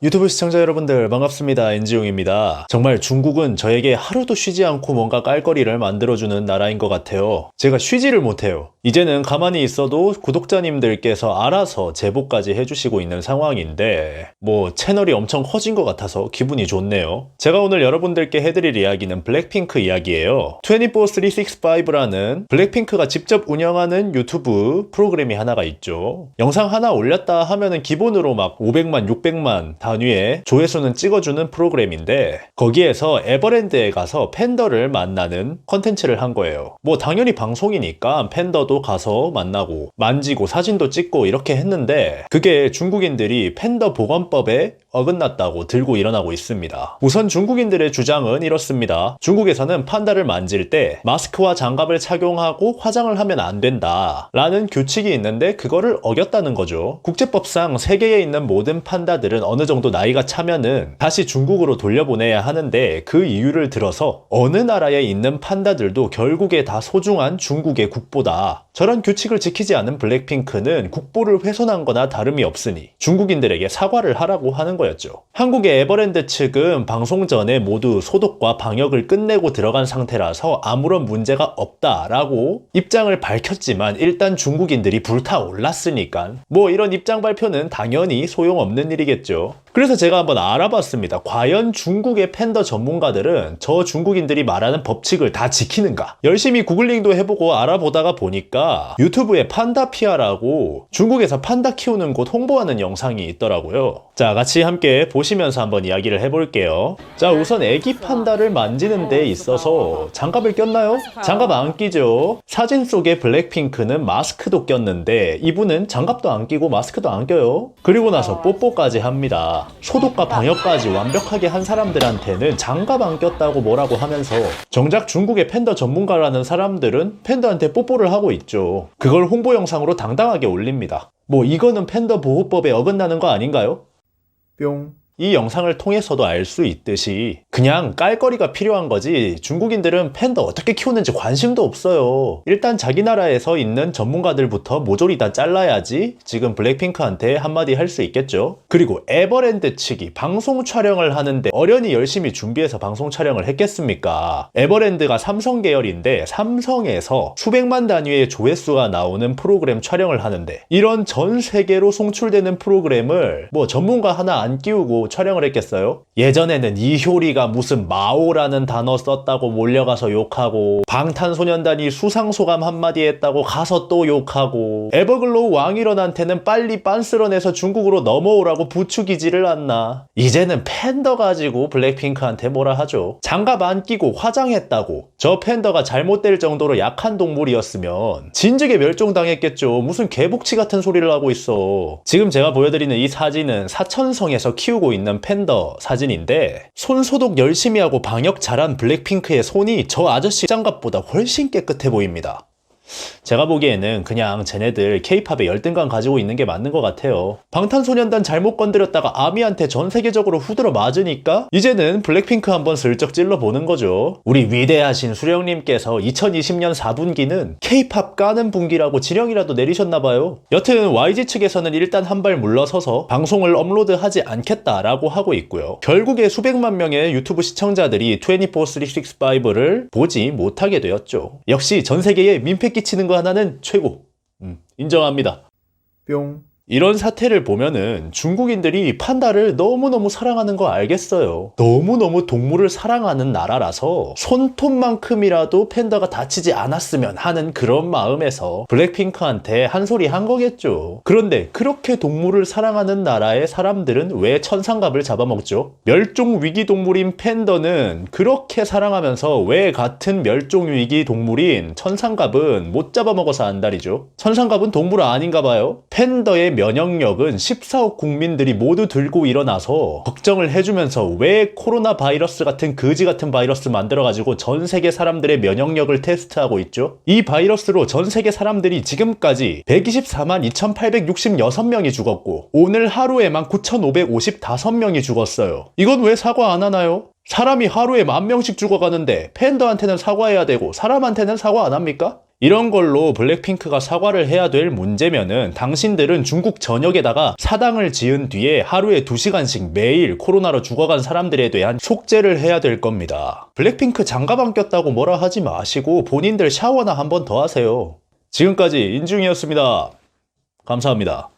유튜브 시청자 여러분들 반갑습니다. 엔지용입니다. 정말 중국은 저에게 하루도 쉬지 않고 뭔가 깔거리를 만들어주는 나라인 것 같아요. 제가 쉬지를 못해요. 이제는 가만히 있어도 구독자님들께서 알아서 제보까지 해주시고 있는 상황인데 뭐 채널이 엄청 커진 것 같아서 기분이 좋네요. 제가 오늘 여러분들께 해드릴 이야기는 블랙핑크 이야기예요. 24365라는 블랙핑크가 직접 운영하는 유튜브 프로그램이 하나가 있죠. 영상 하나 올렸다 하면은 기본으로 막 500만, 600만 단위의 조회수는 찍어주는 프로그램인데 거기에서 에버랜드에 가서 팬더를 만나는 컨텐츠를 한 거예요. 뭐 당연히 방송이니까 팬더도 가서 만나고 만지고 사진도 찍고 이렇게 했는데 그게 중국인들이 팬더 보건법에 어긋났다고 들고 일어나고 있습니다. 우선 중국인들의 주장은 이렇습니다. 중국에서는 판다를 만질 때 마스크와 장갑을 착용하고 화장을 하면 안 된다. 라는 규칙이 있는데 그거를 어겼다는 거죠. 국제법상 세계에 있는 모든 판다들은 어느 정도 나이가 차면은 다시 중국으로 돌려보내야 하는데 그 이유를 들어서 어느 나라에 있는 판다들도 결국에 다 소중한 중국의 국보다. 저런 규칙을 지키지 않은 블랙핑크는 국보를 훼손한 거나 다름이 없으니 중국인들에게 사과를 하라고 하는 거 였죠. 한국의 에버랜드 측은 방송 전에 모두 소독과 방역을 끝내고 들어간 상태라서 아무런 문제가 없다라고 입장을 밝혔지만 일단 중국인들이 불타올랐으니까 뭐 이런 입장 발표는 당연히 소용없는 일이겠죠. 그래서 제가 한번 알아봤습니다. 과연 중국의 팬더 전문가들은 저 중국인들이 말하는 법칙을 다 지키는가? 열심히 구글링도 해보고 알아보다가 보니까 유튜브에 판다피아라고 중국에서 판다 키우는 곳 홍보하는 영상이 있더라고요. 자, 같이 함께 보시면서 한번 이야기를 해볼게요. 자, 우선 애기 판다를 만지는 데 있어서 장갑을 꼈나요? 장갑 안 끼죠. 사진 속의 블랙핑크는 마스크도 꼈는데 이분은 장갑도 안 끼고 마스크도 안 껴요. 그리고 나서 뽀뽀까지 합니다. 소독과 방역까지 완벽하게 한 사람들한테는 장갑 안 꼈다고 뭐라고 하면서 정작 중국의 팬더 전문가라는 사람들은 팬더한테 뽀뽀를 하고 있죠. 그걸 홍보 영상으로 당당하게 올립니다. 뭐 이거는 팬더 보호법에 어긋나는 거 아닌가요? 뿅. 이 영상을 통해서도 알 수 있듯이 그냥 깔거리가 필요한 거지 중국인들은 팬더 어떻게 키우는지 관심도 없어요. 일단 자기 나라에서 있는 전문가들부터 모조리 다 잘라야지 지금 블랙핑크한테 한마디 할 수 있겠죠. 그리고 에버랜드 측이 방송 촬영을 하는데 어련히 열심히 준비해서 방송 촬영을 했겠습니까? 에버랜드가 삼성 계열인데 삼성에서 수백만 단위의 조회수가 나오는 프로그램 촬영을 하는데 이런 전 세계로 송출되는 프로그램을 뭐 전문가 하나 안 끼우고 촬영을 했겠어요? 예전에는 이효리가 무슨 마오라는 단어 썼다고 몰려가서 욕하고 방탄소년단이 수상소감 한마디 했다고 가서 또 욕하고 에버글로우 왕일원한테는 빨리 빤스런해서 중국으로 넘어오라고 부추기지를 않나. 이제는 팬더 가지고 블랙핑크한테 뭐라 하죠? 장갑 안 끼고 화장했다고. 저 팬더가 잘못될 정도로 약한 동물이었으면 진즉에 멸종당했겠죠. 무슨 개복치 같은 소리를 하고 있어. 지금 제가 보여드리는 이 사진은 사천성에서 키우고 있는 팬더 사진인데 손 소독 열심히 하고 방역 잘한 블랙핑크의 손이 저 아저씨 장갑보다 훨씬 깨끗해 보입니다. 제가 보기에는 그냥 쟤네들 케이팝의 열등감 가지고 있는 게 맞는 것 같아요. 방탄소년단 잘못 건드렸다가 아미한테 전 세계적으로 후드러 맞으니까 이제는 블랙핑크 한번 슬쩍 찔러보는 거죠. 우리 위대하신 수령님께서 2020년 4분기는 케이팝 까는 분기라고 지령이라도 내리셨나봐요. 여튼 YG 측에서는 일단 한 발 물러서서 방송을 업로드하지 않겠다라고 하고 있고요. 결국에 수백만 명의 유튜브 시청자들이 24365를 보지 못하게 되었죠. 역시 전 세계에 민폐 끼치는 거 하나는 최고. 음, 인정합니다. 뿅. 이런 사태를 보면은 중국인들이 판다를 너무너무 사랑하는 거 알겠어요. 너무너무 동물을 사랑하는 나라라서 손톱만큼이라도 팬다가 다치지 않았으면 하는 그런 마음에서 블랙핑크한테 한 소리 한 거겠죠. 그런데 그렇게 동물을 사랑하는 나라의 사람들은 왜 천상갑을 잡아먹죠? 멸종 위기 동물인 팬더는 그렇게 사랑하면서 왜 같은 멸종 위기 동물인 천상갑은 못 잡아먹어서 안달이죠? 천상갑은 동물 아닌가 봐요. 팬더의 면역력은 14억 국민들이 모두 들고 일어나서 걱정을 해주면서 왜 코로나 바이러스 같은 거지 같은 바이러스 만들어가지고 전 세계 사람들의 면역력을 테스트하고 있죠? 이 바이러스로 전 세계 사람들이 지금까지 124만 2,866명이 죽었고 오늘 하루에만 9,555명이 죽었어요. 이건 왜 사과 안 하나요? 사람이 하루에 만 명씩 죽어가는데 팬더한테는 사과해야 되고 사람한테는 사과 안 합니까? 이런 걸로 블랙핑크가 사과를 해야 될 문제면은 당신들은 중국 전역에다가 사당을 지은 뒤에 하루에 2시간씩 매일 코로나로 죽어간 사람들에 대한 속죄를 해야 될 겁니다. 블랙핑크 장갑 안 꼈다고 뭐라 하지 마시고 본인들 샤워나 한 번 더 하세요. 지금까지 인중이었습니다. 감사합니다.